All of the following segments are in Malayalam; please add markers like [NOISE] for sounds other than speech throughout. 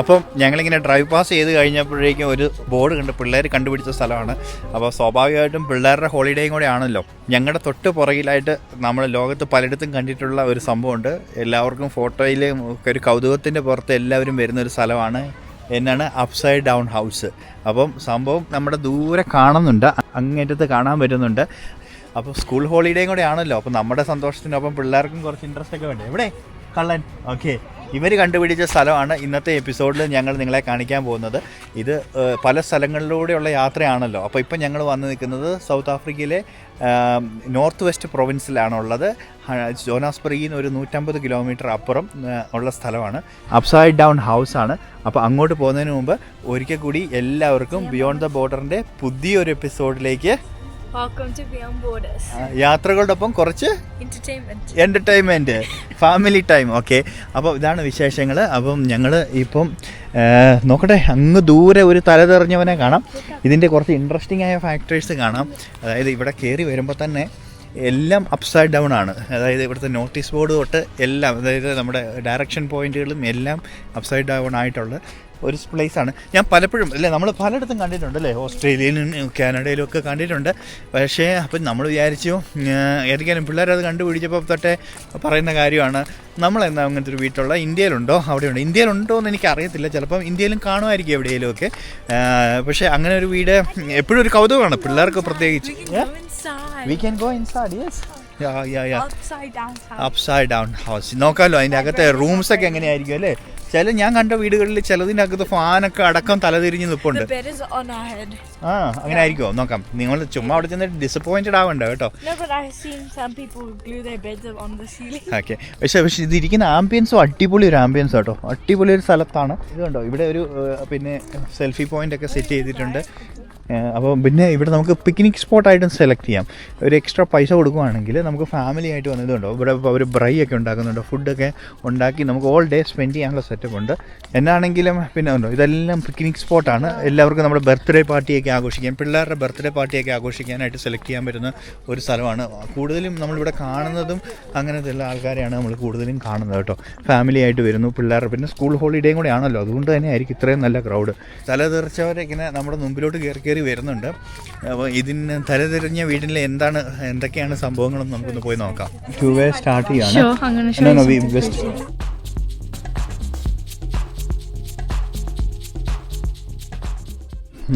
അപ്പം ഞങ്ങളിങ്ങനെ ഡ്രൈവ് പാസ് ചെയ്ത് കഴിഞ്ഞപ്പോഴേക്കും ഒരു ബോർഡ് കണ്ട് പിള്ളേർ കണ്ടുപിടിച്ച സ്ഥലമാണ്. അപ്പോൾ സ്വാഭാവികമായിട്ടും പിള്ളേരുടെ ഹോളിഡേയും കൂടെ ആണല്ലോ ഞങ്ങളുടെ തൊട്ട് പുറകിലായിട്ട് നമ്മൾ ലോകത്ത് പലയിടത്തും കണ്ടിട്ടുള്ള ഒരു സംഭവമുണ്ട്. എല്ലാവർക്കും ഫോട്ടോയിൽ ഒരു കൗതുകത്തിന്റെ പുറത്ത് എല്ലാവരും വരുന്ന ഒരു സ്ഥലമാണ്. എന്നാണ് അപ്സൈഡ് ഡൗൺ ഹൗസ് അപ്പം സംഭവം നമ്മുടെ ദൂരെ കാണുന്നുണ്ട്. അങ്ങേറ്റത്ത് കാണാൻ പറ്റുന്നുണ്ട്. അപ്പോൾ സ്കൂൾ ഹോളിഡേയും കൂടെ ആണല്ലോ അപ്പോൾ നമ്മുടെ സന്തോഷത്തിനൊപ്പം പിള്ളേർക്കും കുറച്ച് ഇൻട്രസ്റ്റ് ഒക്കെ വേണ്ടേ? എവിടെ? കള്ളൻ. ഓക്കെ ഇവർ കണ്ടുപിടിച്ച സ്ഥലമാണ് ഇന്നത്തെ എപ്പിസോഡിൽ ഞങ്ങൾ നിങ്ങളെ കാണിക്കാൻ പോകുന്നത്. ഇത് പല സ്ഥലങ്ങളിലൂടെയുള്ള യാത്രയാണല്ലോ. അപ്പോൾ ഇപ്പം ഞങ്ങൾ വന്ന് നിൽക്കുന്നത് സൗത്ത് ആഫ്രിക്കയിലെ നോർത്ത് വെസ്റ്റ് പ്രൊവിൻസിലാണുള്ളത്. ജോനാസ്ബറിയിൽ നിന്ന് ഒരു നൂറ്റമ്പത് കിലോമീറ്റർ അപ്പുറം ഉള്ള സ്ഥലമാണ്. അപ്സൈഡ് ഡൗൺ ഹൗസ് ആണ്. അപ്പോൾ അങ്ങോട്ട് പോകുന്നതിന് മുമ്പ് ഒരിക്കൽ കൂടി എല്ലാവർക്കും ബിയോണ്ട് ദ ബോർഡറിന്റെ പുതിയൊരു എപ്പിസോഡിലേക്ക് Welcome to Beyond Borders. ആ, യാത്രകളോടൊപ്പം കുറച്ച് entertainment entertainment family time okay അപ്പോൾ ഇതാണ് വിശേഷങ്ങൾ. അപ്പം ഞങ്ങൾ ഇപ്പം നോക്കട്ടെ അങ്ങ് ദൂരെ ഒരു തല തെറിഞ്ഞവനെ കാണാം. ഇതിന്റെ കുറച്ച് ഇൻട്രസ്റ്റിംഗ് ആയ ഫാക്ടേഴ്സ് കാണാം. അതായത് ഇവിടെ കയറി വരുമ്പോൾ തന്നെ എല്ലാം അപ്സൈഡ് ഡൗൺ ആണ്. അതായത് ഇവിടുത്തെ നോട്ടീസ് ബോർഡ് തൊട്ട് എല്ലാം അതായത് നമ്മുടെ ഡയറക്ഷൻ പോയിന്റുകളും എല്ലാം അപ്സൈഡ് ഡൗൺ ആയിട്ടുള്ള ഒരു പ്ലേസാണ് ആണ്. ഞാൻ പലപ്പോഴും അല്ലേ നമ്മൾ പലയിടത്തും കണ്ടിട്ടുണ്ട് അല്ലേ ഓസ്ട്രേലിയയിലും കാനഡയിലും ഒക്കെ കണ്ടിട്ടുണ്ട്. പക്ഷേ അപ്പം നമ്മൾ വിചാരിച്ചു ഏതെങ്കിലും ഏതൊക്കെയാലും പിള്ളേരത് കണ്ടുപിടിച്ചപ്പോൾ തൊട്ടേ പറയുന്ന കാര്യമാണ് നമ്മളെന്താ അങ്ങനത്തെ ഒരു വീട്ടിലുള്ള ഇന്ത്യയിലുണ്ടോ? അവിടെയുണ്ട്. ഇന്ത്യയിലുണ്ടോ എന്ന് എനിക്ക് അറിയത്തില്ല. ചിലപ്പം ഇന്ത്യയിലും കാണുമായിരിക്കും എവിടെയെങ്കിലും ഒക്കെ പക്ഷേ അങ്ങനെ ഒരു വീട് എപ്പോഴും ഒരു കൗതുകമാണ്. പിള്ളേർക്ക് പ്രത്യേകിച്ച്. We can go inside yes yeah yeah yeah. Upside down house നോക്കാമല്ലോ അതിന്റെ അകത്തെ റൂംസ് ഒക്കെ എങ്ങനെയായിരിക്കും അല്ലേ? ചില ഞാൻ കണ്ട വീടുകളിൽ ചിലതിന്റെ അകത്ത് ഫാനൊക്കെ അടക്കം തലതിരിഞ്ഞ് നിൽപ്പുണ്ട്. ആ അങ്ങനെ ആയിരിക്കുമോ നോക്കാം. നിങ്ങൾ ചുമ്മാ അവിടെ ചെന്ന് ഡിസപ്പോയിന്റഡ് ആവണ്ട കേട്ടോ. ഓക്കെ പക്ഷേ പക്ഷെ ഇതിരിക്കുന്ന ആംബിയൻസും അടിപൊളി ഒരു ആംബിയൻസ് കേട്ടോ. അടിപൊളി ഒരു സ്ഥലത്താണ്. ഇത് കണ്ടോ? ഇവിടെ ഒരു പിന്നെ സെൽഫി പോയിന്റ് ഒക്കെ സെറ്റ് ചെയ്തിട്ടുണ്ട്. അപ്പോൾ പിന്നെ ഇവിടെ നമുക്ക് പിക്നിക് സ്പോട്ടായിട്ടും സെലക്ട് ചെയ്യാം. ഒരു എക്സ്ട്രാ പൈസ കൊടുക്കുവാണെങ്കിൽ നമുക്ക് ഫാമിലി ആയിട്ട് വന്നതുണ്ടോ ഇവിടെ അവർ ബ്രൈ ഒക്കെ ഉണ്ടാക്കുന്നുണ്ട്. ഫുഡൊക്കെ ഉണ്ടാക്കി നമുക്ക് ഓൾ ഡേ സ്പെൻഡ് ചെയ്യാനുള്ള സെറ്റപ്പ് ഉണ്ട്. എന്നാണെങ്കിലും പിന്നെ ഉണ്ടോ? ഇതെല്ലാം പിക്നിക് സ്പോട്ടാണ് എല്ലാവർക്കും നമ്മുടെ ബർത്ത്ഡേ പാർട്ടിയൊക്കെ ആഘോഷിക്കാം. പിള്ളേരുടെ ബർത്ത്ഡേ പാർട്ടിയൊക്കെ ആഘോഷിക്കാനായിട്ട് സെലക്ട് ചെയ്യാൻ പറ്റുന്ന ഒരു സ്ഥലമാണ്. കൂടുതലും നമ്മളിവിടെ കാണുന്നതും അങ്ങനത്തെ എല്ലാ ആൾക്കാരെയാണ് നമ്മൾ കൂടുതലും കാണുന്നത് കേട്ടോ. ഫാമിലി ആയിട്ട് വരുന്നു. പിള്ളേരുടെ പിന്നെ സ്കൂൾ ഹോളിഡേയും കൂടെ ആണല്ലോ. അതുകൊണ്ട് തന്നെ ആയിരിക്കും ഇത്രയും നല്ല ക്രൗഡ് തലതെറിച്ചവരെ ഇങ്ങനെ നമ്മുടെ മുമ്പിലോട്ട് കയറി കയറി വരുന്നുണ്ട്. അപ്പോൾ ഇതിന് തലതിരിഞ്ഞ വീട്ടിൽ എന്താണ് എന്തൊക്കെയാണ് സംഭവങ്ങളും നമുക്കൊന്ന് പോയി നോക്കാം. ടു വേ സ്റ്റാർട്ട് ചെയ്യാണ്.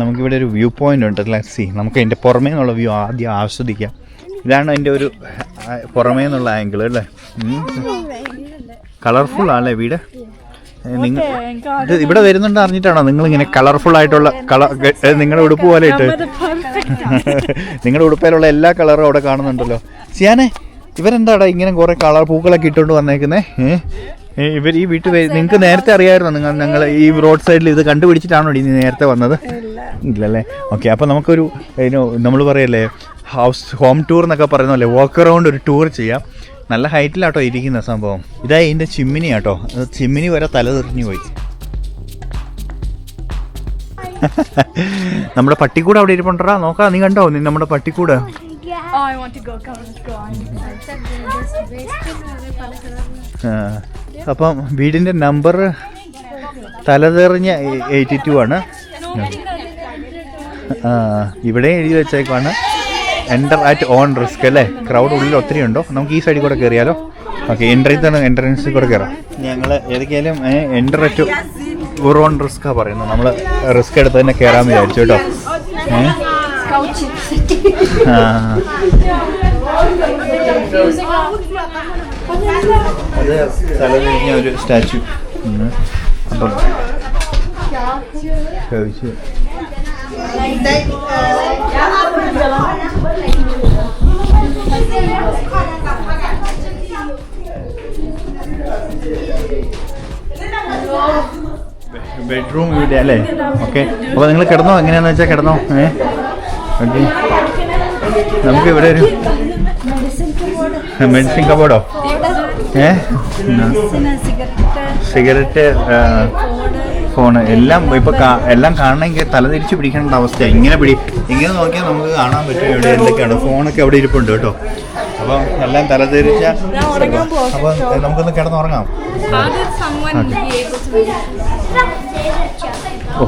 നമുക്കിവിടെ ഒരു വ്യൂ പോയിന്റ് ഉണ്ട്. ലക്സി നമുക്ക് അതിന്റെ പുറമേ നിന്നുള്ള വ്യൂ ആദ്യം ആസ്വദിക്കാം. ഇതാണ് അതിന്റെ ഒരു പുറമേ നിന്നുള്ള ആംഗിൾ അല്ലേ? കളർഫുൾ ആണല്ലേ വീട്? നിങ്ങൾ ഇത് ഇവിടെ വരുന്നുണ്ട് അറിഞ്ഞിട്ടാണോ? നിങ്ങൾ ഇങ്ങനെ കളർഫുൾ ആയിട്ടുള്ള കളർ നിങ്ങളുടെ ഉടുപ്പ് പോലെ ഇട്ട്. [LAUGHS] നിങ്ങളുടെ ഉടുപ്പയിലുള്ള എല്ലാ കളറും അവിടെ കാണുന്നുണ്ടല്ലോ. സിയാനെ ഇവരെന്താടാ ഇങ്ങനെ കുറെ കളർ പൂക്കളൊക്കെ ഇട്ടുകൊണ്ട് വന്നേക്കുന്നേ? ഇവർ ഈ വീട്ടിൽ നിങ്ങൾക്ക് നേരത്തെ അറിയാമായിരുന്നോ? നിങ്ങൾ ഞങ്ങൾ ഈ റോഡ് സൈഡിൽ ഇത് കണ്ടുപിടിച്ചിട്ടാണോ ഇനി നേരത്തെ വന്നത്? ഇല്ലല്ലേ? ഓക്കെ അപ്പോൾ നമുക്കൊരു നമ്മൾ പറയല്ലേ ഹൗസ് ഹോം ടൂർ എന്നൊക്കെ പറയുന്നല്ലേ വോക്ക് അറൗണ്ട് ഒരു ടൂർ ചെയ്യാം. നല്ല ഹൈറ്റിലാട്ടോ ഇരിക്കുന്ന സംഭവം. ഇതാ ഇതിന്റെ ചിമ്മിനി ആട്ടോ. ചിമ്മിനി വരെ തല തെറിഞ്ഞു പോയി. [LAUGHS] നമ്മുടെ പട്ടിക്കൂട് അവിടെ ഇരിപ്പുണ്ടടാ. നോക്കാം നീ കണ്ടോ? നീ നമ്മുടെ പട്ടിക്കൂട്. Oh, അപ്പം വീടിന്റെ നമ്പർ തലതെറിഞ്ഞ എയ്റ്റി ടു ആണ്. ഇവിടെ എഴുതി വെച്ചേക്കാണ് എന്റർ അറ്റ് ഓൺ റിസ്ക് അല്ലേ? ക്രൗഡ് ഉള്ളിൽ ഒത്തിരി ഉണ്ടോ നമുക്ക് ഈ സൈഡിൽ കൂടെ കയറിയാലോ ഓക്കെ തന്നെ എൻട്രൻസിൽ കൂടെ കയറാം ഞങ്ങൾ ഏതൊക്കെയാലും എന്റർ അറ്റ് ഓൺ റിസ്ക്കാ പറയുന്നത്. നമ്മൾ റിസ്ക് എടുത്ത് തന്നെ കയറാമെന്ന് വിചാരിച്ചു കേട്ടോ. അത് ഒരു സ്റ്റാച്ചു. അപ്പം. ബെഡ്റൂം ഇവിടെ അല്ലേ? ഓക്കെ അപ്പോൾ നിങ്ങൾ കിടന്നോ? എങ്ങനെയാന്ന് വെച്ചാൽ കിടന്നോ? ഏ? ഓക്കെ നമുക്ക് ഇവിടെ ഒരു മെഡിസിൻ കബോർഡോ ഏ? സിഗരറ്റ് ഫോണ് എല്ലാം ഇപ്പൊ കാ- എല്ലാം കാണണമെങ്കിൽ തലതിരിച്ച് പിടിക്കേണ്ട അവസ്ഥയാണ് ഇങ്ങനെ പിടി ഇങ്ങനെ നോക്കിയാൽ നമുക്ക് കാണാൻ പറ്റും ഇവിടെ എന്തൊക്കെയാണ് ഫോണൊക്കെ അവിടെ ഇരിപ്പുണ്ട് കേട്ടോ. അപ്പോൾ എല്ലാം തലതിരിച്ച അപ്പൊ നമുക്കൊന്ന് കിടന്നുറങ്ങാം. ഓ.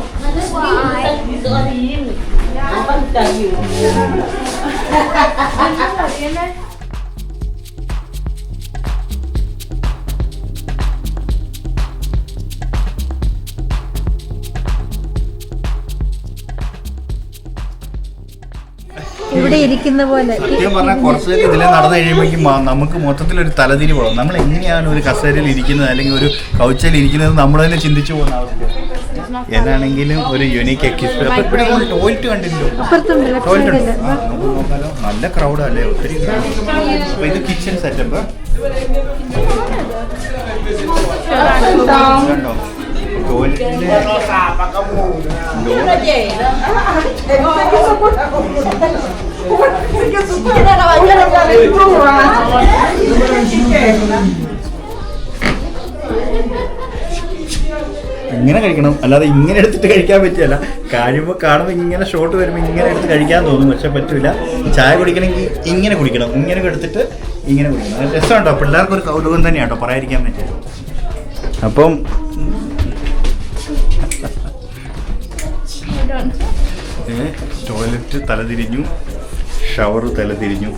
ഇരിക്കുന്ന പോലെ. സത്യം പറഞ്ഞാൽ കുറച്ചൊക്കെ ഇതിൽ നടന്നു കഴിയുമ്പോഴേക്കും നമുക്ക് മൊത്തത്തിൽ ഒരു തലതിരി പോകും നമ്മൾ എങ്ങനെയാണ് ഒരു കസേരയിൽ ഇരിക്കുന്നത് അല്ലെങ്കിൽ ഒരു കൗച്ചയിൽ ഇരിക്കുന്നത് നമ്മൾ തന്നെ ചിന്തിച്ചു പോകുന്ന ആവശ്യം എന്നാണെങ്കിലും ഒരു യുണീക്ക് എക്സ്പീരിയൻസ് ടോയ്ലറ്റ് കണ്ടില്ലോ ടോയ്ലറ്റ് നല്ല ക്രൗഡ് അല്ലേ? ഒത്തിരി അപ്പൊ ഇത് കിച്ചൺ സെറ്റപ്പ് കണ്ടോ? ഇങ്ങനെ കഴിക്കണം. അല്ലാതെ ഇങ്ങനെ എടുത്തിട്ട് കഴിക്കാൻ പറ്റില്ല കഴിയുമ്പോൾ കാണുമ്പോൾ ഇങ്ങനെ ഷോട്ട് വരുമ്പോൾ ഇങ്ങനെ എടുത്ത് കഴിക്കാൻ തോന്നും. പക്ഷെ പറ്റില്ല ചായ കുടിക്കണമെങ്കിൽ ഇങ്ങനെ കുടിക്കണം. ഇങ്ങനെ എടുത്തിട്ട് ഇങ്ങനെ കുടിക്കണം. രസമുണ്ടോ? പിള്ളേർക്ക് ഒരു കൗതുകം തന്നെയാണ് കേട്ടോ പറയാതിരിക്കാൻ പറ്റില്ല. അപ്പം ടോയ്ലറ്റ് തലതിരിഞ്ഞു ഷവർ തലതിരിഞ്ഞു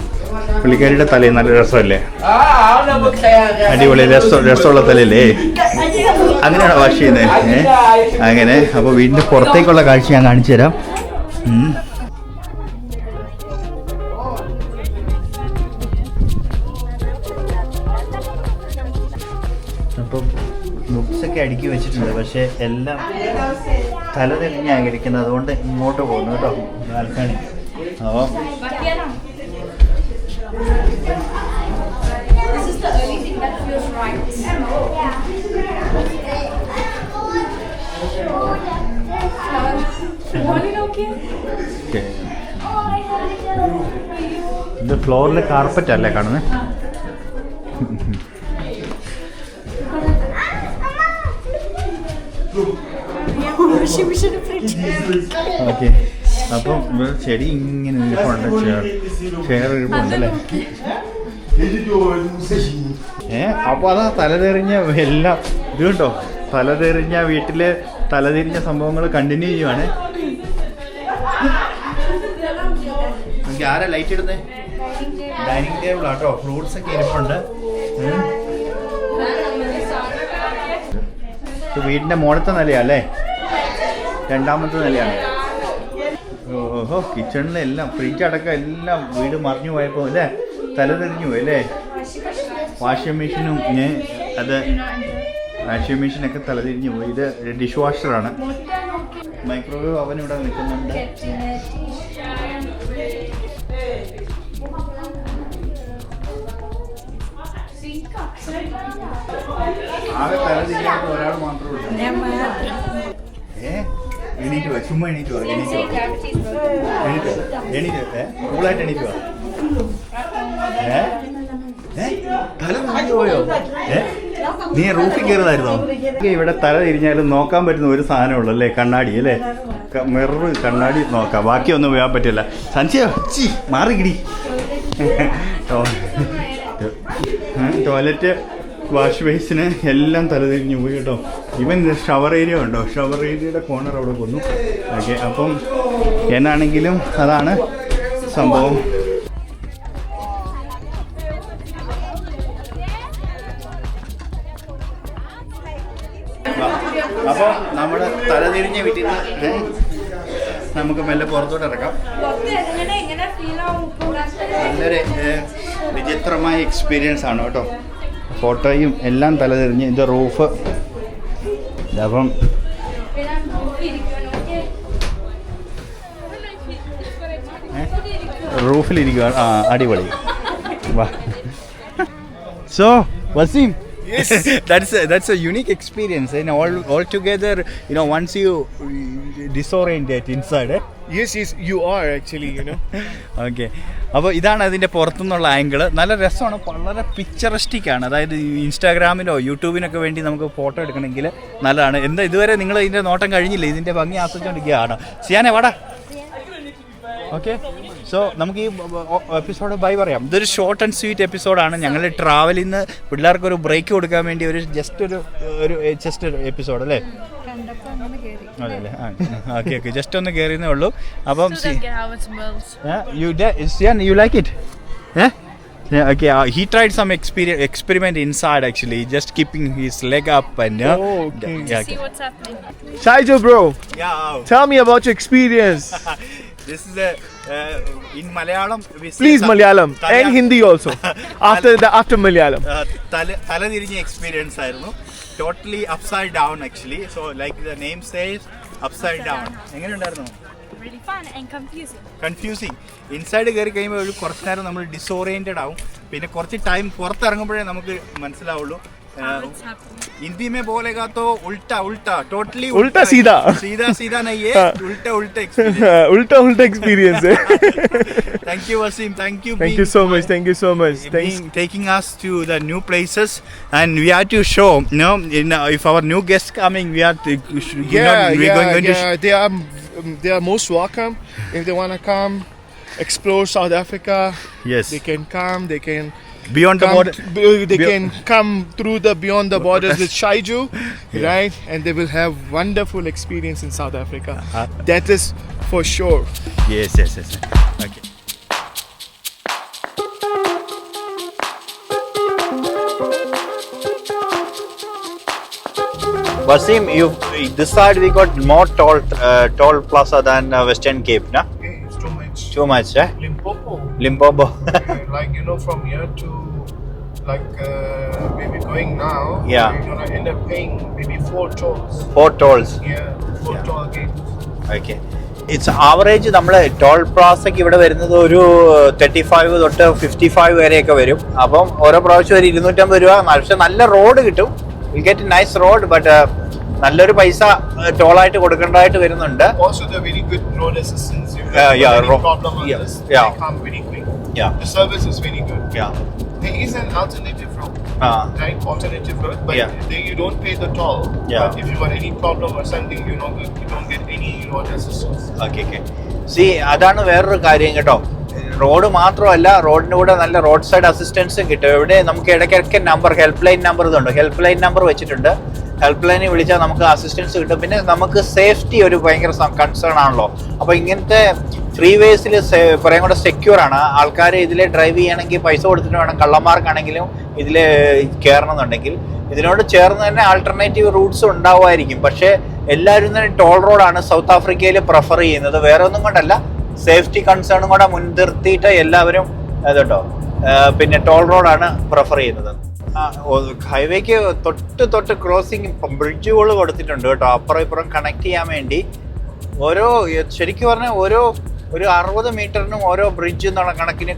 പുള്ളിക്കാരിയുടെ തലയിൽ നല്ല രസമല്ലേ? അടിപൊളി രസം രസമുള്ള തലയല്ലേ? അങ്ങനെയാണ് വാഷ് ചെയ്യുന്നത് അങ്ങനെ. അപ്പോൾ വീടിന്റെ പുറത്തേക്കുള്ള കാഴ്ച ഞാൻ കാണിച്ചു തരാം. അപ്പം ബുക്സൊക്കെ അടുക്കി വെച്ചിട്ടുണ്ട്. പക്ഷേ എല്ലാം തല ആഗ്രഹിക്കുന്നത് അതുകൊണ്ട് ഇങ്ങോട്ട് പോകുന്നു കേട്ടോ ബാൽക്കണി അപ്പോൾ. ഇത് ഫ്ലോറിൽ കാർപ്പറ്റ് അല്ലേ കാണുന്നത് ഓക്കെ അപ്പം ചെടി ഇങ്ങനെ ഇരിപ്പുണ്ട് ചെയർ ചെയർ ഇരിപ്പുണ്ട് അല്ലേ? ഏ അപ്പോൾ അതാ തലതെറിഞ്ഞ എല്ലാം ഇത് കേട്ടോ തലതെറിഞ്ഞ വീട്ടിലെ തലതിരിഞ്ഞ സംഭവങ്ങൾ കണ്ടിന്യൂ ചെയ്യുവാണ്. നമുക്ക് ആരാ ലൈറ്റ് ഇടുന്നേ? ഡൈനിങ് ടേബിൾ ആട്ടോ. ഫ്രൂട്ട്സ് ഒക്കെ ഇരിപ്പുണ്ട്. വീടിന്റെ മോളത്തെ നിലയാ അല്ലേ? രണ്ടാമത്തെ നിലയാണ്. ഓഹോ കിച്ചണിലെല്ലാം ഫ്രിഡ്ജ് അടക്കം എല്ലാം വീട് മറിഞ്ഞു പോയപ്പോൾ അല്ലേ? തലതെറിഞ്ഞു പോയി അല്ലേ? വാഷിംഗ് മെഷീനും അത് വാഷിംഗ് മെഷീനൊക്കെ തലതിരിഞ്ഞു പോയി. ഇത് ഡിഷ് വാഷറാണ് മൈക്രോവേവ് അവൻ ഇവിടെ നിൽക്കുന്നുണ്ട് ആകെ തലതിരിയാത്ത ഒരാൾ മാത്രമേ ഉള്ളൂ. ഏ? എണീറ്റ് വാ ചുമ്മാ എണീറ്റ് വാ എണീറ്റ് വാ. എണീറ്റ്. എണീറ്റ്. ഏ? കൂളായിട്ട് എണീറ്റ് വാ. ഏ? ഏ? നീ റൂഫിൽ കയറുന്നതായിരുന്നോ ഇവിടെ തല തിരിഞ്ഞാലും നോക്കാൻ പറ്റുന്ന ഒരു സാധനമുള്ളൂ അല്ലേ? കണ്ണാടി അല്ലേ? മിറർ കണ്ണാടി നോക്കാം. ബാക്കിയൊന്നും പോകാൻ പറ്റില്ല. സഞ്ചയ ചി മാറിക്കിടി. ടോയ്ലറ്റ് വാഷ് ബേസിന് എല്ലാം തലതിരിഞ്ഞു പോയി കേട്ടോ. ഇവൻ ഷവർ ഏരിയ ഉണ്ടോ? ഷവർ ഏരിയയുടെ കോർണർ അവിടെ കൊന്നു. ഓക്കെ അപ്പം എന്നാണെങ്കിലും അതാണ് സംഭവം. അപ്പോൾ നമ്മൾ തലതിരിഞ്ഞ വീട്ടിൽ നിന്ന് നമുക്ക് മെല്ലെ പുറത്തോട്ട് ഇറക്കാം. നല്ലൊരു വിചിത്രമായ എക്സ്പീരിയൻസ് ആണ് കേട്ടോ. ഫോട്ടോയും എല്ലാം തലതിരിഞ്ഞ് ഇത് റൂഫ് അപ്പം റൂഫിലിരിക്കുക ആ അടിപൊളി so Waseem Yes. that's a, that's a unique experience and all all together you know once you disorient disorientate inside eh? Yes, yes, you are actually, you know. okay അപ്പോൾ ഇതാണ് അതിന്റെ പുറത്തുനിന്നുള്ള ആംഗിൾ നല്ല രസമാണ്. വളരെ പിക്ചറിസ്റ്റിക് ആണ്. അതായത് ഇൻസ്റ്റാഗ്രാമിനോ യൂട്യൂബിനൊക്കെ വേണ്ടി നമുക്ക് ഫോട്ടോ എടുക്കണമെങ്കിൽ നല്ലതാണ്. എന്താ ഇതുവരെ നിങ്ങൾ ഇതിന്റെ നോട്ടം കഴിഞ്ഞില്ല? ഇതിന്റെ ഭംഗി ആസ്വദിച്ചുകൊണ്ടിരിക്കുകയാണ് സിയാനെ വാടാ. ഓക്കെ സോ നമുക്ക് ഈ എപ്പിസോഡ് ബൈ പറയാം. ഇതൊരു ഷോർട്ട് ആൻഡ് സ്വീറ്റ് എപ്പിസോഡാണ് ഞങ്ങൾ ട്രാവലിൽ നിന്ന് പിള്ളേർക്ക് ഒരു ബ്രേക്ക് കൊടുക്കാൻ വേണ്ടി ഒരു ജസ്റ്റ് ഒരു ഒരു ജസ്റ്റ് ഒരു എപ്പിസോഡ് അല്ലേ? അങ്ങനെ കയറി അതെ അല്ലേ ആ ഓക്കെ ഓക്കെ ജസ്റ്റ് ഒന്ന് കയറിയെന്നേ ഉള്ളൂ അപ്പം. You you like it uh Yeah, okay, uh, he tried some exper- experiment inside actually, just keeping his leg up and uh, Oh, okay. yeah, See what's happening. Shaijo, bro, yeah. tell me about your experience. this is a uh, in Malayalam. We say Please, Malayalam and Hindi also. after the after Malayalam. Uh, തല തലതിരിഞ്ഞ എക്സ്പീരിയൻസ് ആയിരുന്നു totally upside down actually so like the name says upside down എങ്ങനെ ഉണ്ടായിരുന്നു. കൺഫ്യൂസിങ് ഇൻസൈഡ് കയറി കഴിയുമ്പോൾ ഒരു കുറച്ച് നേരം നമ്മൾ ഡിസോറിയന്റഡ് ആവും. പിന്നെ കുറച്ച് ടൈം പുറത്തിറങ്ങുമ്പോഴേ നമുക്ക് മനസ്സിലാവുള്ളൂ. हाँ, अच्छा। हिंदी में बोलेगा तो उल्टा उल्टा टोटली उल्टा सीधा। सीधा सीधा नहीं है हाँ। उल्टा उल्टा [LAUGHS] एक्सपीरियंस हाँ, उल्टा उल्टा एक्सपीरियंस है। Thank you Waseem thank you thank you so much thank you so much thanks taking us to the new places and we are to show no in if our new guest coming we are we going to they are they are most welcome if they want to come explore South Africa yes they can come they can beyond the border they Be- can come through the beyond the [LAUGHS] borders with Shaiju, [LAUGHS] right? And they will have wonderful experience in South Africa. Uh, that is for sure. yes yes yes okay Wasim, you this side we got more toll uh, toll plaza than uh, Western Cape, na? It's too much. Eh? Limpopo, Limpopo. like you know, from here to like uh, maybe going now, Yeah. you're gonna end up paying maybe four tolls. Four tolls. Yeah, four Yeah. toll gates. Okay. It's average നമ്മൾ ടോൾ പ്ലാസയ്ക്ക് ഇവിടെ വരുന്നത് ഒരു തേർട്ടി ഫൈവ് തൊട്ട് ഫിഫ്റ്റി ഫൈവ് വരെയൊക്കെ വരും അപ്പം ഓരോ പ്രാവശ്യം ഒരു ഇരുന്നൂറ്റമ്പത് രൂപ പക്ഷെ നല്ല റോഡ് കിട്ടും will get nice road but നല്ലൊരു പൈസ ടോളായിട്ട് കൊടുക്കേണ്ടതായിട്ട് വരുന്നുണ്ട്. അതാണ് വേറൊരു കാര്യം കേട്ടോ. റോഡ് മാത്രമല്ല റോഡിന് കൂടെ നല്ല റോഡ് സൈഡ് അസിസ്റ്റൻസും കിട്ടും. ഇവിടെ നമുക്ക് ഇടയ്ക്കിടയ്ക്ക് നമ്പർ ഹെൽപ്പ് ലൈൻ നമ്പർ ഇതുണ്ട്. ഹെൽപ്പ് ലൈൻ നമ്പർ വെച്ചിട്ടുണ്ട്. ഹെൽപ്പ് ലൈനിൽ വിളിച്ചാൽ നമുക്ക് അസിസ്റ്റൻസ് കിട്ടും. പിന്നെ നമുക്ക് സേഫ്റ്റി ഒരു ഭയങ്കര കൺസേൺ ആണല്ലോ. അപ്പോൾ ഇങ്ങനത്തെ ഫ്രീ വേസിൽ കുറേ കൂടെ സെക്യൂർ ആണ്. ആൾക്കാർ ഇതിൽ ഡ്രൈവ് ചെയ്യണമെങ്കിൽ പൈസ കൊടുത്തിട്ട് വേണം. കള്ളന്മാർക്കാണെങ്കിലും ഇതിൽ കയറണമെന്നുണ്ടെങ്കിൽ ഇതിനോട് ചേർന്ന് തന്നെ ആൾട്ടർനേറ്റീവ് റൂട്ട്സ് ഉണ്ടാവുമായിരിക്കും. പക്ഷേ എല്ലാവരും തന്നെ ടോൾ റോഡാണ് സൗത്ത് ആഫ്രിക്കയിൽ പ്രിഫർ ചെയ്യുന്നത്. വേറെ ഒന്നും കൊണ്ടല്ല സേഫ്റ്റി കൺസേണും കൂടെ മുൻനിർത്തിയിട്ട് എല്ലാവരും അതുണ്ടോ പിന്നെ ടോൾ റോഡാണ് പ്രിഫർ ചെയ്യുന്നത്. ഹൈവേക്ക് തൊട്ട് തൊട്ട് ക്രോസിംഗ് ബ്രിഡ്ജുകൾ കൊടുത്തിട്ടുണ്ട് കേട്ടോ. അപ്പുറം ഇപ്പുറം കണക്ട് ചെയ്യാൻ വേണ്ടി. ഓരോ ശരിക്കും പറഞ്ഞാൽ ഓരോ ഒരു അറുപത് മീറ്ററിനും ഓരോ ബ്രിഡ്ജ് എന്നുള്ള കണക്കിന്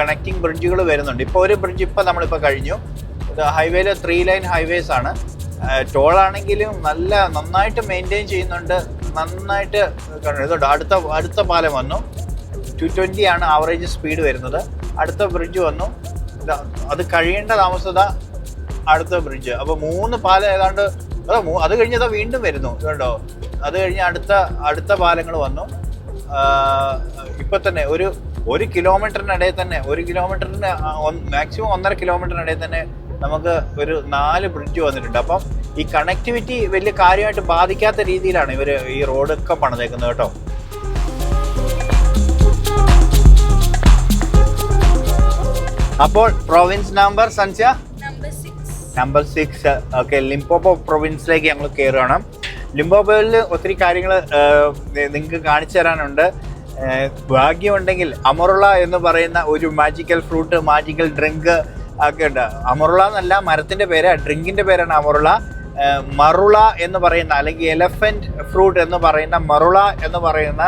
കണക്റ്റിംഗ് ബ്രിഡ്ജുകൾ വരുന്നുണ്ട്. ഇപ്പോൾ ഒരു ബ്രിഡ്ജ് ഇപ്പോൾ നമ്മളിപ്പോൾ കഴിഞ്ഞു. ഹൈവേയിലെ ത്രീ ലൈൻ ഹൈവേസ് ആണ്. ടോൾ ആണെങ്കിലും നല്ല നന്നായിട്ട് മെയിന്റെയിൻ ചെയ്യുന്നുണ്ട്. നന്നായിട്ട്. ഇതുണ്ട് അടുത്ത അടുത്ത പാലം വന്നു. ടു ട്വന്റി ആണ് ആവറേജ് സ്പീഡ് വരുന്നത്. അടുത്ത ബ്രിഡ്ജ് വന്നു. അത് കഴിയേണ്ട താമസത അടുത്ത ബ്രിഡ്ജ് അപ്പോൾ മൂന്ന് പാലം ഏതാണ്ട് അത് കഴിഞ്ഞതാ വീണ്ടും വരുന്നു. കേട്ടോ അത് കഴിഞ്ഞ് അടുത്ത അടുത്ത പാലങ്ങൾ വന്നു. ഇപ്പൊ തന്നെ ഒരു ഒരു കിലോമീറ്ററിനിടയിൽ തന്നെ ഒരു കിലോമീറ്ററിന് മാക്സിമം ഒന്നര കിലോമീറ്ററിനിടയിൽ തന്നെ നമുക്ക് ഒരു നാല് ബ്രിഡ്ജ് വന്നിട്ടുണ്ട്. അപ്പം ഈ കണക്ടിവിറ്റി വലിയ കാര്യമായിട്ട് ബാധിക്കാത്ത രീതിയിലാണ് ഇവർ ഈ റോഡൊക്കെ പണിതേക്കുന്നത് കേട്ടോ. അപ്പോൾ പ്രൊവിൻസ് നമ്പർ സൻസ്യ. നമ്പർ സിക്സ് ഓക്കെ ലിംപോപ്പോ പ്രൊവിൻസിലേക്ക് ഞങ്ങൾ കയറുകയാണ് ലിംബോബോയിൽ ഒത്തിരി കാര്യങ്ങൾ നിങ്ങൾക്ക് കാണിച്ചു തരാനുണ്ട്. ഏഹ്, ഭാഗ്യമുണ്ടെങ്കിൽ അമറുള എന്ന് പറയുന്ന ഒരു മാജിക്കൽ ഫ്രൂട്ട് മാജിക്കൽ ഡ്രിങ്ക് ഒക്കെ ഉണ്ട്. അമറുള എന്നല്ല മരത്തിന്റെ പേര് ഡ്രിങ്കിന്റെ പേരാണ് അമറുള. ഏഹ്, മറുള എന്ന് പറയുന്ന അല്ലെങ്കിൽ എലഫന്റ് ഫ്രൂട്ട് എന്ന് പറയുന്ന മറുള എന്ന് പറയുന്ന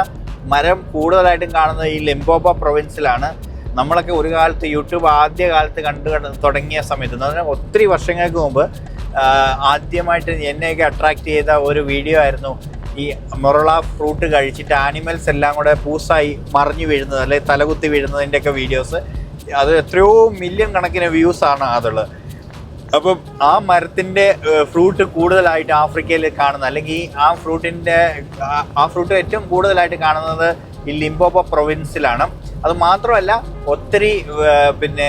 മരം കൂടുതലായിട്ടും കാണുന്നത് ഈ ലിംബോബ പ്രൊവിൻസിലാണ് നമ്മളൊക്കെ ഒരു കാലത്ത് യൂട്യൂബ് ആദ്യ കാലത്ത് കണ്ടു തുടങ്ങിയ സമയത്ത് എന്ന് പറഞ്ഞാൽ ഒത്തിരി വർഷങ്ങൾക്ക് മുമ്പ് ആദ്യമായിട്ട് എന്നെയൊക്കെ അട്രാക്ട് ചെയ്ത ഒരു വീഡിയോ ആയിരുന്നു ഈ മൊറള ഫ്രൂട്ട് കഴിച്ചിട്ട് ആനിമൽസ് എല്ലാം കൂടെ പൂസായി മറിഞ്ഞു വീഴുന്നത് അല്ലെ തലകുത്തി വീഴുന്നതിന്റെയൊക്കെ വീഡിയോസ് അത് എത്രയോ മില്യൺ കണക്കിന് വ്യൂസ് ആണ് അതുള്ളത്. അപ്പം ആ മരത്തിന്റെ ഫ്രൂട്ട് കൂടുതലായിട്ട് ആഫ്രിക്കയിൽ കാണുന്നത് അല്ലെങ്കിൽ ആ ഫ്രൂട്ടിന്റെ ആ ഫ്രൂട്ട് ഏറ്റവും കൂടുതലായിട്ട് കാണുന്നത് ഈ ലിംബോബ പ്രൊവിൻസിലാണ് അത് മാത്രമല്ല ഒത്തിരി പിന്നെ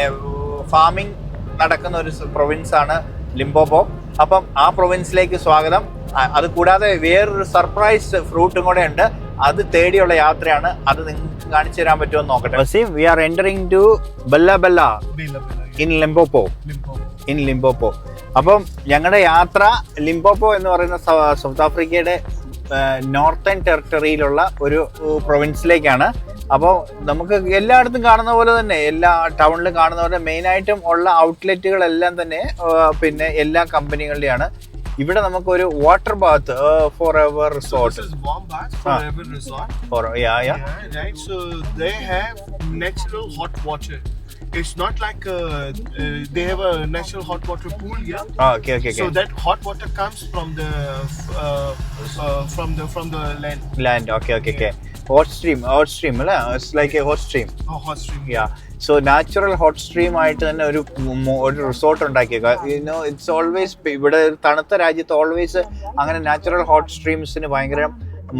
ഫാമിംഗ് നടക്കുന്ന ഒരു പ്രൊവിൻസ് ആണ് ലിംബോബോ അപ്പം ആ പ്രൊവിൻസിലേക്ക് സ്വാഗതം. അത് കൂടാതെ വേറൊരു സർപ്രൈസ് ഫ്രൂട്ടും കൂടെ ഉണ്ട്. അത് തേടിയുള്ള യാത്രയാണ്. അത് നിങ്ങൾക്ക് കാണിച്ചു തരാൻ പറ്റുമെന്ന് നോക്കട്ടെ. We are entering to Bela Bela. In Limpopo Limpopo. In Limpopo അപ്പം ഞങ്ങളുടെ യാത്ര ലിംബോപ്പോ എന്ന് പറയുന്ന സൗത്ത് ആഫ്രിക്കയുടെ നോർത്തേൺ ടെറിട്ടറിയിലുള്ള ഒരു പ്രൊവിൻസിലേക്കാണ് അപ്പോൾ നമുക്ക് എല്ലായിടത്തും കാണുന്ന പോലെ തന്നെ എല്ലാ ടൗണിലും കാണുന്ന പോലെ മെയിനായിട്ടും ഉള്ള ഔട്ട്ലെറ്റുകളെല്ലാം തന്നെ പിന്നെ എല്ലാ കമ്പനികളുടെയാണ് ഇവിടെ നമുക്ക് ഒരു water bath forever resort. It's not like uh, uh, they have a natural hot water pool here. Oh, okay, okay, okay. So that hot water comes from the uh, uh, from the from the land. Land. Okay, okay, yeah. Okay hot stream hot stream അല്ലേ? It's like a hot stream hot stream. Yeah so natural hot stream ആയിട്ട് തന്നെ ഒരു ഒരു റിസോർട്ട് ഉണ്ടാക്കിയേക്കുക യുനോ ഇറ്റ്സ് ഓൾവേസ് ഇവിടെ തണുത്ത രാജ്യത്ത് ഓൾവേസ് അങ്ങനെ നാച്ചുറൽ ഹോട്ട് സ്ട്രീംസിന് ഭയങ്കര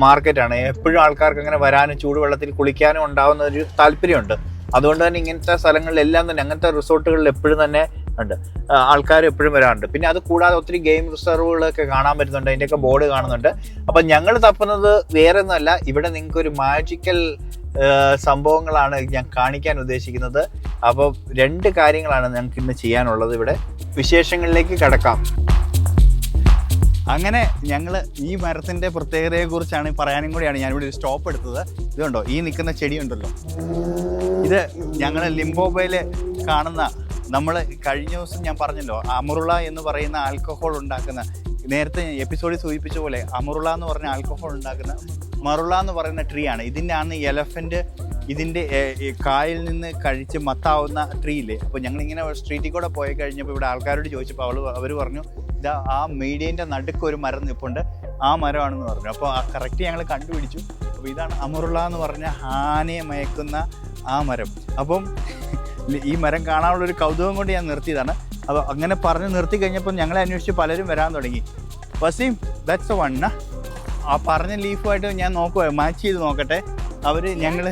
മാർക്കറ്റാണ് എപ്പോഴും ആൾക്കാർക്ക് അങ്ങനെ വരാനും ചൂടുവെള്ളത്തിൽ കുളിക്കാനും ഉണ്ടാവുന്ന ഒരു താല്പര്യമുണ്ട്. അതുകൊണ്ട് തന്നെ ഇങ്ങനത്തെ സ്ഥലങ്ങളിലെല്ലാം തന്നെ അങ്ങനത്തെ റിസോർട്ടുകളിൽ എപ്പോഴും തന്നെ ഉണ്ട്. ആൾക്കാർ എപ്പോഴും വരാറുണ്ട്. പിന്നെ അത് കൂടാതെ ഒത്തിരി ഗെയിം റിസർവുകളൊക്കെ കാണാൻ പറ്റുന്നുണ്ട്. അതിന്റെയൊക്കെ ബോർഡ് കാണുന്നുണ്ട്. അപ്പം ഞങ്ങൾ തപ്പുന്നത് വേറെ ഒന്നുമല്ല ഇവിടെ നിങ്ങൾക്ക് ഒരു മാജിക്കൽ സംഭവങ്ങളാണ് ഞാൻ കാണിക്കാൻ ഉദ്ദേശിക്കുന്നത്. അപ്പോൾ രണ്ട് കാര്യങ്ങളാണ് ഞങ്ങൾക്ക് ഇന്ന് ചെയ്യാനുള്ളത് ഇവിടെ. വിശേഷങ്ങളിലേക്ക് കടക്കാം. അങ്ങനെ ഞങ്ങൾ ഈ മരത്തിന്റെ പ്രത്യേകതയെക്കുറിച്ചാണ് പറയാനും കൂടിയാണ് ഞാനിവിടെ ഒരു സ്റ്റോപ്പ് എടുത്തത്. ഇതുണ്ടോ? ഈ നിൽക്കുന്ന ചെടിയുണ്ടല്ലോ. ഇത് ഞങ്ങൾ ലിംബോബയിൽ കാണുന്ന നമ്മൾ കഴിഞ്ഞ ദിവസം ഞാൻ പറഞ്ഞല്ലോ അമുറുള എന്ന് പറയുന്ന ആൽക്കഹോൾ ഉണ്ടാക്കുന്ന നേരത്തെ എപ്പിസോഡിൽ സൂചിപ്പിച്ച പോലെ അമുറുള എന്ന് പറഞ്ഞ ആൽക്കഹോൾ ഉണ്ടാക്കുന്ന മറുള എന്ന് പറയുന്ന ട്രീ ആണ്. ഇതിന്റെ ആണ് എലഫന്റ് ഇതിന്റെ കായിൽ നിന്ന് കഴിച്ച് മത്താവുന്ന ട്രീ ഇല്ലേ? അപ്പോൾ ഞങ്ങളിങ്ങനെ സ്ട്രീറ്റിൽ കൂടെ പോയി കഴിഞ്ഞപ്പോൾ ഇവിടെ ആൾക്കാരോട് ചോദിച്ചപ്പോൾ അവൾ അവർ പറഞ്ഞു ഇതാ ആ മീഡിയന്റെ നടുക്ക് ഒരു മരം നിൽപ്പുണ്ട് ആ മരമാണെന്ന് പറഞ്ഞു. അപ്പോൾ ആ കറക്റ്റ് ഞങ്ങൾ കണ്ടുപിടിച്ചു. അപ്പോൾ ഇതാണ് അമുറുള എന്ന് പറഞ്ഞ ആനയെ മയക്കുന്ന ആ മരം. അപ്പം ഈ മരം കാണാനുള്ള ഒരു കൗതുകം കൊണ്ട് ഞാൻ നിർത്തിയതാണ്. അപ്പോൾ അങ്ങനെ പറഞ്ഞ് നിർത്തി കഴിഞ്ഞപ്പോൾ ഞങ്ങളെ അന്വേഷിച്ച് പലരും വരാൻ തുടങ്ങി. വസീം ദാറ്റ്സ് വൺ ആ പറഞ്ഞ ലീഫുമായിട്ട് ഞാൻ നോക്കുക മാച്ച് ചെയ്ത് നോക്കട്ടെ. അവർ ഞങ്ങൾ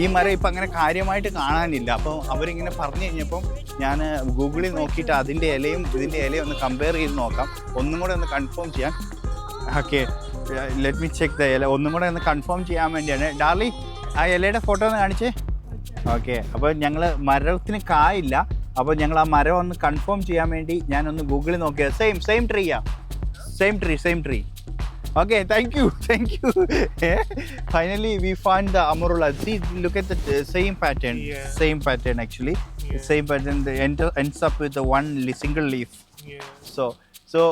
ഈ മരം ഇപ്പം അങ്ങനെ കാര്യമായിട്ട് കാണാനില്ല. അപ്പോൾ അവരിങ്ങനെ പറഞ്ഞു കഴിഞ്ഞപ്പം ഞാൻ ഗൂഗിളിൽ നോക്കിയിട്ട് അതിന്റെ ഇലയും ഇതിന്റെ ഇലയും ഒന്ന് കമ്പയർ ചെയ്ത് നോക്കാം. ഒന്നും കൂടെ ഒന്ന് കൺഫേം ചെയ്യാൻ okay let me check the ഇല. ഒന്നും കൂടെ ഒന്ന് കൺഫേം ചെയ്യാൻ വേണ്ടിയാണ്. ഡാർലി ആ ഇലയുടെ ഫോട്ടോ ഒന്ന് കാണിച്ചേ. ഓക്കെ. അപ്പോൾ ഞങ്ങൾ മരത്തിന് കായില്ല. അപ്പോൾ ഞങ്ങൾ ആ മരം ഒന്ന് കൺഫേം ചെയ്യാൻ വേണ്ടി ഞാനൊന്ന് ഗൂഗിളിൽ നോക്കിയത്. Same same ട്രീയാ same tree same tree okay thank you thank you finally we find the Amarula see look at the same pattern same pattern actually same pattern end ends up with one single leaf so so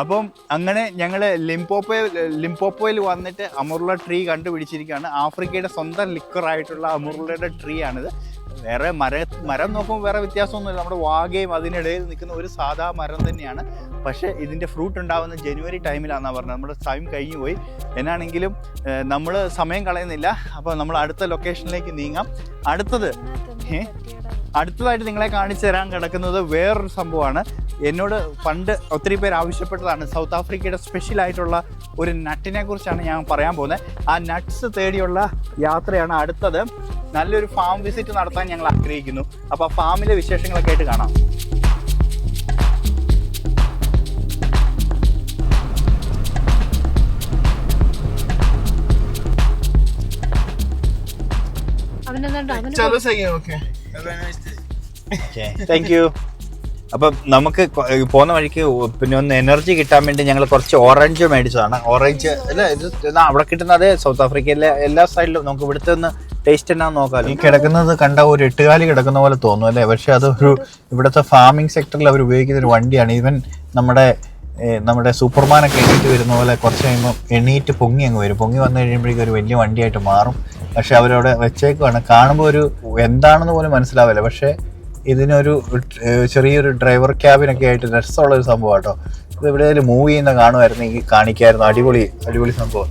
അപ്പം അങ്ങനെ ഞങ്ങൾ ലിംപോപ്പോയിൽ ലിംപോപ്പോയിൽ വന്നിട്ട് അമുർള ട്രീ കണ്ടുപിടിച്ചിരിക്കുകയാണ്. ആഫ്രിക്കയുടെ സ്വന്തം ലിക്വറായിട്ടുള്ള അമുർളയുടെ ട്രീ ആണിത്. വേറെ മര മരം നോക്കുമ്പോൾ വേറെ വ്യത്യാസമൊന്നുമില്ല. നമ്മുടെ വാഗയും അതിനിടയിൽ നിൽക്കുന്ന ഒരു സാധാ മരം തന്നെയാണ്. പക്ഷേ ഇതിന്റെ ഫ്രൂട്ട് ഉണ്ടാകുന്ന ജനുവരി ടൈമിലാണെന്നാണ് പറഞ്ഞത്. നമ്മുടെ ടൈം കഴിഞ്ഞു പോയി. എന്നാണെങ്കിലും നമ്മൾ സമയം കളയുന്നില്ല. അപ്പോൾ നമ്മൾ അടുത്ത ലൊക്കേഷനിലേക്ക് നീങ്ങാം. അടുത്തത്? അടുത്തതായിട്ട് നിങ്ങളെ കാണിച്ചു തരാൻ കിടക്കുന്നത് വേറൊരു സംഭവമാണ്. എന്നോട് പണ്ട് ഒത്തിരി പേര് ആവശ്യപ്പെട്ടതാണ്. സൗത്ത് ആഫ്രിക്കയുടെ സ്പെഷ്യൽ ആയിട്ടുള്ള ഒരു നട്ടിനെ കുറിച്ചാണ് ഞാൻ പറയാൻ പോകുന്നത്. ആ നട്ട്സ് തേടിയുള്ള യാത്രയാണ് അടുത്തത്. നല്ലൊരു ഫാം വിസിറ്റ് നടത്താൻ ഞങ്ങൾ ആഗ്രഹിക്കുന്നു. അപ്പോൾ ആ ഫാമിലെ വിശേഷങ്ങളൊക്കെ ആയിട്ട് കാണാം. അവനെന്താ അവന് Chalo सही അപ്പം നമുക്ക് പോകുന്ന വഴിക്ക് പിന്നെ ഒന്ന് എനർജി കിട്ടാൻ വേണ്ടി ഞങ്ങൾ കുറച്ച് ഓറഞ്ച് മേടിച്ചതാണ്. ഓറഞ്ച് അല്ല ഇത് അവിടെ കിട്ടുന്നത് സൗത്ത് ആഫ്രിക്കയിലെ എല്ലാ സൈഡിലും നമുക്ക് ഇവിടുത്തെ ഒന്ന് ടേസ്റ്റ് എന്നാന്ന് നോക്കാം. ഈ കിടക്കുന്നത് കണ്ട ഒരു എട്ടുകാലി കിടക്കുന്ന പോലെ തോന്നും അല്ലേ? പക്ഷെ അത് ഒരു ഇവിടുത്തെ ഫാമിംഗ് സെക്ടറിൽ അവർ ഉപയോഗിക്കുന്ന ഒരു വണ്ടിയാണ്. ഈവൻ നമ്മുടെ നമ്മുടെ സൂപ്പർമാനൊക്കെ എണീറ്റ് വരുന്ന പോലെ കുറച്ച് കഴിയുമ്പോൾ എണീറ്റ് പൊങ്ങി അങ്ങ് വരും. പൊങ്ങി വന്നു കഴിയുമ്പോഴേക്കും ഒരു വലിയ വണ്ടിയായിട്ട് മാറും. പക്ഷെ അവരവിടെ വെച്ചേക്കുവാണ്. കാണുമ്പോൾ ഒരു എന്താണെന്ന് പോലും മനസ്സിലാവില്ല. പക്ഷേ ഇതിനൊരു ചെറിയൊരു ഡ്രൈവർ ക്യാബിനൊക്കെ ആയിട്ട് രസമുള്ള ഒരു സംഭവം കേട്ടോ ഇത് എവിടെയെങ്കിലും മൂവ് ചെയ്യുന്ന കാണുമായിരുന്നെങ്കിൽ കാണിക്കായിരുന്നു. അടിപൊളി അടിപൊളി സംഭവം.